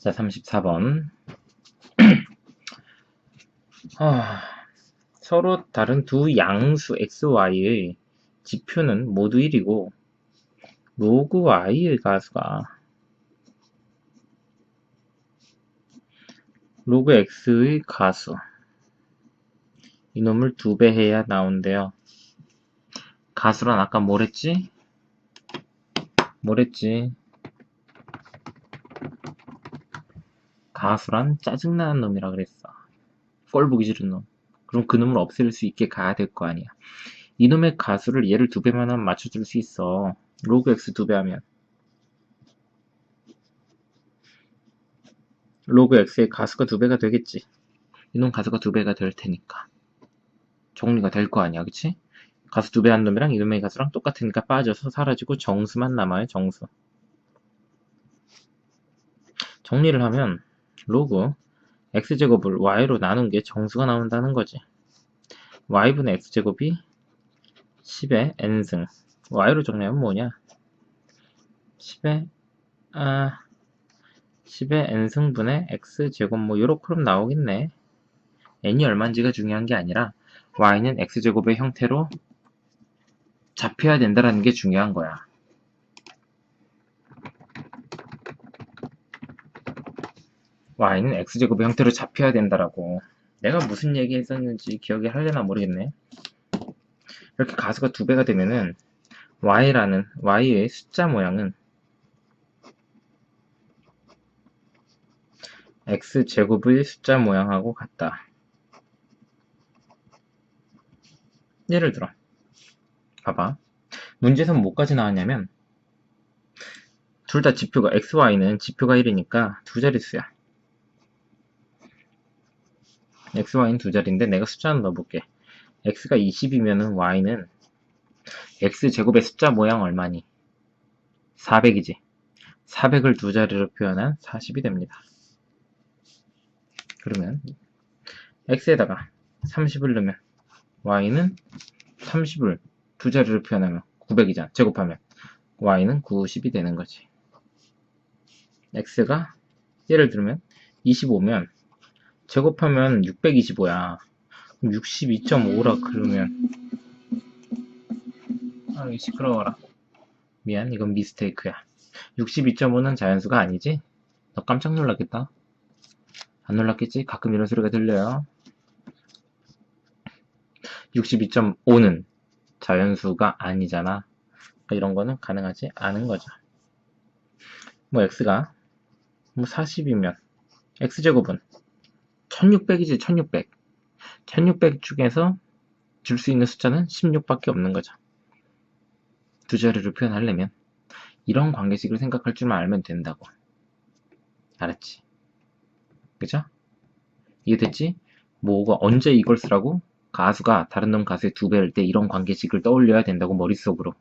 자, 34번. 아, 서로 다른 두 양수 xy의 지표는 모두 1이고 로그 y의 가수가 로그 x의 가수 이놈을 두 배 해야 나온대요. 가수란 아까 뭐랬지? 뭐랬지? 가수란 짜증나는 놈이라 그랬어. 꼴 보기 싫은 놈. 그럼 그 놈을 없앨 수 있게 가야 될 거 아니야. 이놈의 가수를 얘를 두 배만 하면 맞춰줄 수 있어. 로그 x 두 배 하면. 로그 x의 가수가 두 배가 되겠지. 이놈 가수가 두 배가 될 테니까. 정리가 될 거 아니야, 그치? 가수 두 배 한 놈이랑 이놈의 가수랑 똑같으니까 빠져서 사라지고 정수만 남아요, 정수. 정리를 하면 로그 x제곱을 y로 나눈 게 정수가 나온다는 거지. y분의 x제곱이 10의 n승. y로 정리하면 뭐냐? 10의 아 10의 n승분의 x제곱 뭐 요렇게 그럼 나오겠네. n이 얼마인지가 중요한 게 아니라 y는 x제곱의 형태로 잡혀야 된다라는 게 중요한 거야. Y는 x제곱의 형태로 잡혀야 된다라고. 내가 무슨 얘기 했었는지 기억이 하려나 모르겠네. 이렇게 가수가 두 배가 되면은 y라는 y의 숫자 모양은 x제곱의 숫자 모양하고 같다. 예를 들어 봐봐 문제에서 뭐까지 나왔냐면 둘 다 지표가 xy는 지표가 1이니까 두 자릿수야 xy는 두 자리인데 내가 숫자는 넣어볼게 x가 20이면은 y는 x제곱의 숫자 모양 얼마니? 400이지 400을 두 자리로 표현한 40이 됩니다 그러면 x에다가 30을 넣으면 y는 30을 두 자리로 표현하면 900이잖아. 제곱하면 y는 90이 되는 거지. x가 예를 들면 25면 제곱하면 625야. 그럼 62.5라 그러면 아, 이 시끄러워라. 미안, 이건 미스테이크야. 62.5는 자연수가 아니지? 너 깜짝 놀랐겠다. 안 놀랐겠지? 가끔 이런 소리가 들려요. 62.5는 자연수가 아니잖아. 그러니까 이런 거는 가능하지 않은 거죠. 뭐 x가 뭐 40이면 x제곱은 1600이지 1600. 1600 중에서 줄 수 있는 숫자는 16밖에 없는 거죠. 두 자리로 표현하려면 이런 관계식을 생각할 줄만 알면 된다고. 알았지? 그죠? 이해됐지? 뭐가 언제 이걸 쓰라고? 가수가 다른 놈 가수의 두 배일 때 이런 관계식을 떠올려야 된다고 머릿속으로.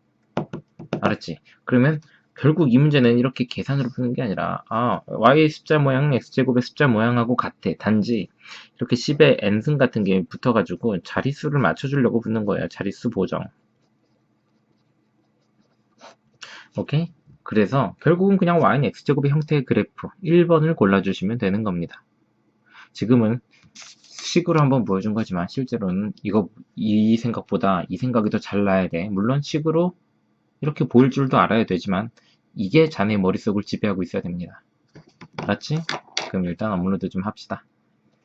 알았지? 그러면 결국 이 문제는 이렇게 계산으로 푸는 게 아니라 아 y의 숫자 모양은 x제곱의 숫자 모양하고 같아. 단지 이렇게 10의 n승 같은 게 붙어가지고 자릿수를 맞춰주려고 붙는 거예요. 자릿수 보정. 오케이? 그래서 결국은 그냥 y는 x제곱의 형태의 그래프 1번을 골라주시면 되는 겁니다. 지금은 식으로 한번 보여준 거지만 실제로는 이거 이 생각보다 이 생각이 더 잘 나야 돼. 물론 식으로 이렇게 보일 줄도 알아야 되지만 이게 자네 머릿속을 지배하고 있어야 됩니다. 알았지? 그럼 일단 업로드 좀 합시다.